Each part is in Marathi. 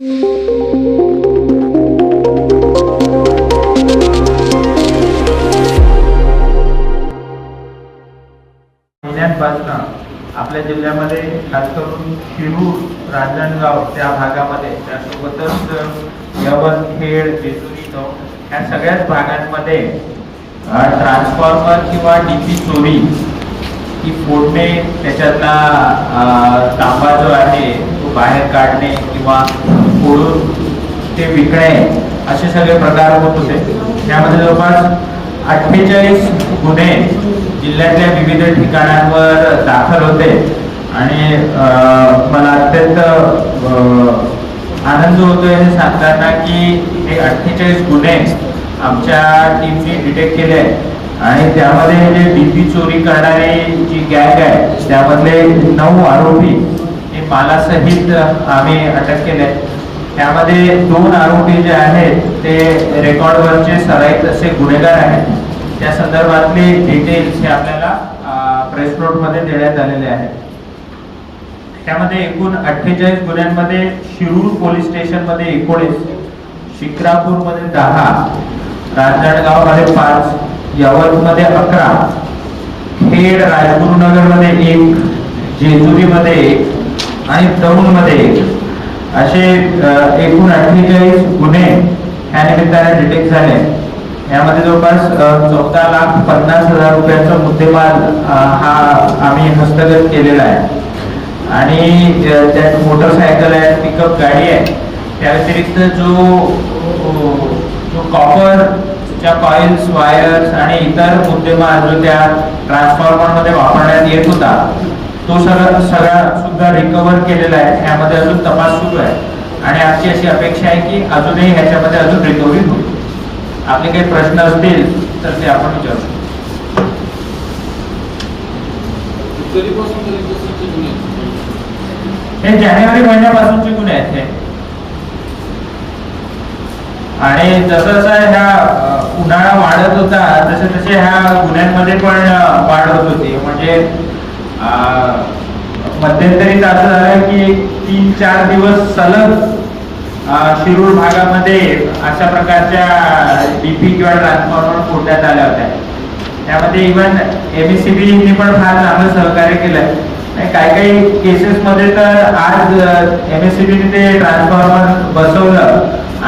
महिन्यांपासून आपल्या जिल्ह्यामध्ये खास करून शिरूर रांजणगाव त्या भागामध्ये त्यासोबतच यवत खेड जेजुरी दौंड ह्या सगळ्याच भागांमध्ये ट्रान्सफॉर्मर किंवा डीपी चोरी ही फोडणे त्याच्यातला तांबा जो आहे बाहेर काढणे किंवा फोडून ते विकणे असे सगळे प्रकार होत होते. त्यामध्ये जवळपास अठ्ठेचाळीस गुन्हे जिल्ह्यातल्या विविध ठिकाणांवर दाखल होते. आणि मला अत्यंत आनंद होतोय हे सांगताना की हे अठ्ठेचाळीस गुन्हे आमच्या टीमने डिटेक्ट केले आहेत. आणि त्यामध्ये जे डीपी चोरी करणारी जी गॅग आहे त्यामधले नऊ आरोपी मालासहित आम्ही अटक केले त्यामध्ये दोन आरोपी जे आहेत ते रेकॉर्डवरचे सराईत असे गुन्हेगार आहेत. त्या संदर्भातले डिटेल्स हे आपल्याला प्रेस नोटमध्ये देण्यात आलेले आहेत. त्यामध्ये एकूण अठ्ठेचाळीस गुन्ह्यांमध्ये शिरूर पोलीस स्टेशनमध्ये एकोणीस शिक्रापूरमध्ये दहा रांजणगावमध्ये पाच यवतमध्ये अकरा खेड राजगुरुनगरमध्ये एक जेजुरीमध्ये एक आणि दौंडमध्ये एक असे एकूण अठ्ठेचाळीस गुन्हे ह्या निमित्ताने डिटेक्ट झाले. यामध्ये जवळपास चौदा लाख पन्नास हजार रुपयाचा मुद्देमाल हा आम्ही हस्तगत केलेला आहे. आणि त्यात मोटरसायकल आहे पिकअप गाडी आहे. त्या व्यतिरिक्त जो जो कॉपरच्या कॉइल्स वायर्स आणि इतर मुद्देमाल जो त्या ट्रान्सफॉर्मरमध्ये वापरण्यात येत होता तो सगळा सगळा सुद्धा रिकवर केलेला आहे. यामध्ये अजून तपास सुरू आहे. आणि आमची अशी अपेक्षा आहे की अजूनही ह्याच्यामध्ये अजून रिकव्हरी होईल. आपले काही प्रश्न असतील तर ते आपण विचारू शकतो. हे जानेवारी महिन्यापासूनचे गुन्हे आहेत हे. आणि जसं जसं ह्या उन्हाळा वाढत होता तसे तसे ह्या गुन्ह्यांमध्ये पण वाढ होत होती. म्हणजे मध्यंतरीच मध्यंतरीत असं झालं की तीन चार दिवस सलग शिरूर भागामध्ये अशा प्रकारच्या डीपी किंवा ट्रान्सफॉर्मर फोडण्यात आल्या होत्या. त्यामध्ये इव्हन एम एस सी बीने पण फार चांगलं सहकार्य केलंय आणि काही काही केसेस मध्ये तर आज एम एस सी बीने ते ट्रान्सफॉर्मर बसवलं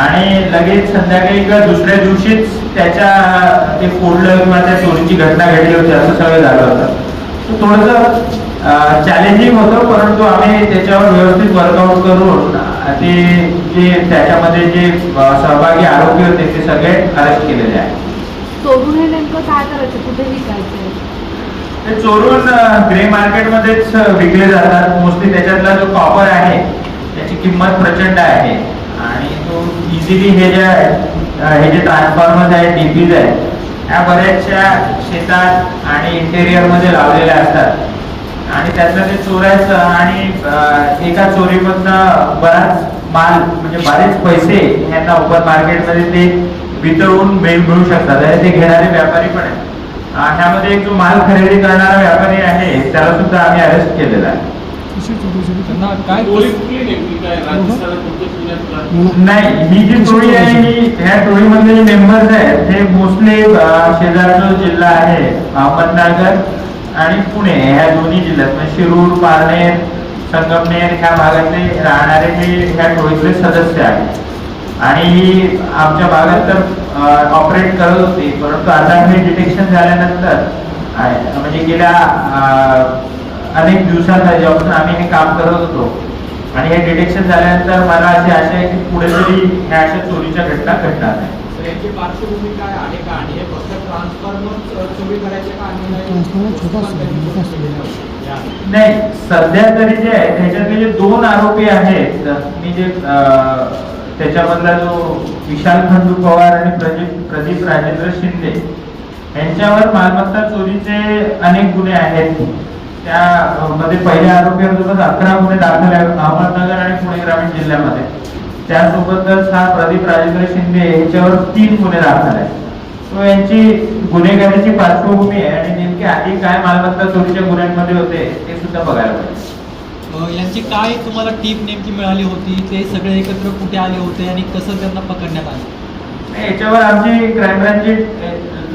आणि लगेच संध्याकाळी किंवा दुसऱ्या दिवशीच त्याच्या ते फोडलं किंवा त्या चोरीची घटना घडली होती असं सगळं झालं होतं. थोडंसं चॅलेंजिंग होतं परंतु आम्ही त्याच्यावर व्यवस्थित वर्कआउट करून ते जे त्याच्यामध्ये जे सहभागी आरोपी होते ते सगळे अरेस्ट केलेले आहेत. चोरून हे नेमकं काय करायचं? कुठे विकायचं? ते चोरून ग्रे मार्केटमध्येच विकले जातात. मोस्टली त्याच्यातला जो कॉपर आहे त्याची किंमत प्रचंड आहे. आणि तो इझिली हे जे हे जे ट्रान्सफॉर्मर्स आहेत डीपीज आहेत ह्या बऱ्याचशा शेतात आणि इंटेरियरमध्ये लावलेल्या असतात. आणि त्यातलं ते चोरायचं आणि एका चोरीमधनं बराच माल म्हणजे बरेच पैसे ह्यांना ओपन मार्केटमध्ये ते वितळून मिळू शकतात. आणि ते घेणारे व्यापारी पण आहेत. ह्यामध्ये एक जो माल खरेदी करणारा व्यापारी आहे त्याला सुद्धा आम्ही अरेस्ट केलेला आहे. नाही ही जी टोळी आहे ही ह्या टोळीमधले जे मेंबर्स आहेत हे मोस्टली शेजारचा जिल्हा आहे अहमदनगर आणि पुणे ह्या दोन्ही जिल्ह्यात. म्हणजे शिरूर पारनेर संगमनेर ह्या भागातले राहणारे हे ह्या टोळीतले सदस्य आहेत. आणि ही आमच्या भागात तर ऑपरेट करत होती परंतु आता हे डिटेक्शन झाल्यानंतर आहे, म्हणजे गेल्या अनेक दिवसात जेव्हापासून आम्ही हे काम करत होतो. आणि हे डिटेक्शन झाल्यानंतर मला अशी आशा आहे की पुढे तरी ह्या अशा चोरीच्या घटना घडणार नाही तर याची पार्श्वभूमी काय आहे का? आणि हे फक्त ट्रान्सफॉर्मर चोरी करायचे का आणि नाही सध्या तरी जे आहे त्याच्यातले जे दोन आरोपी आहेत मी जे अं, त्याच्यामधला जो विशाल खंडू पवार आणि प्रदीप प्रदीप राजेंद्र शिंदे यांच्यावर मालमत्ता चोरीचे अनेक गुन्हे आहेत. त्या अं, मध्ये पहिल्या आरोपीवर अकरा गुन्हे दाखल आहेत अहमदनगर आणि पुणे ग्रामीण जिल्ह्यामध्ये. त्यासोबतच हा प्रदीप राजेंद्र शिंदे यांच्यावर तीन गुन्हे दाखल आहेत. तो यांची गुन्हेगारीची पार्श्वभूमी आहे आणि नेमकी आधी काय मालमत्ता चोरीच्या गुन्ह्यांमध्ये होते ते सुद्धा बघायला पाहिजे यांची काय तुम्हाला टीप नेमकी मिळाली होती? ते सगळे एकत्र कुठे आले होते आणि कसं त्यांना पकडण्यात आलं? याच्यावर आमची क्राईम ब्रँचची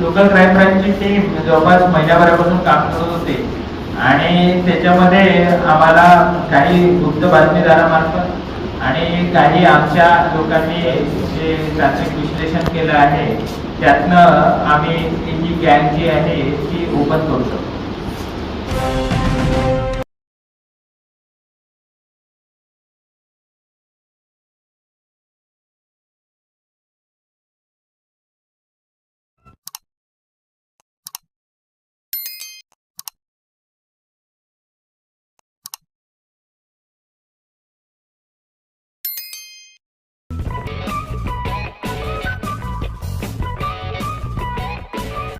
लोकल क्राईम ब्रँचची टीम जवळपास महिन्याभरापासून काम करत होते. आणि त्याच्यामध्ये आम्हाला काही गुप्त बातमीदारामार्फत आणि काही आमच्या लोकांनी जे तांत्रिक विश्लेषण केलं आहे त्यातनं आम्ही ही गँग जी आहे ती ओपन करू शकतो.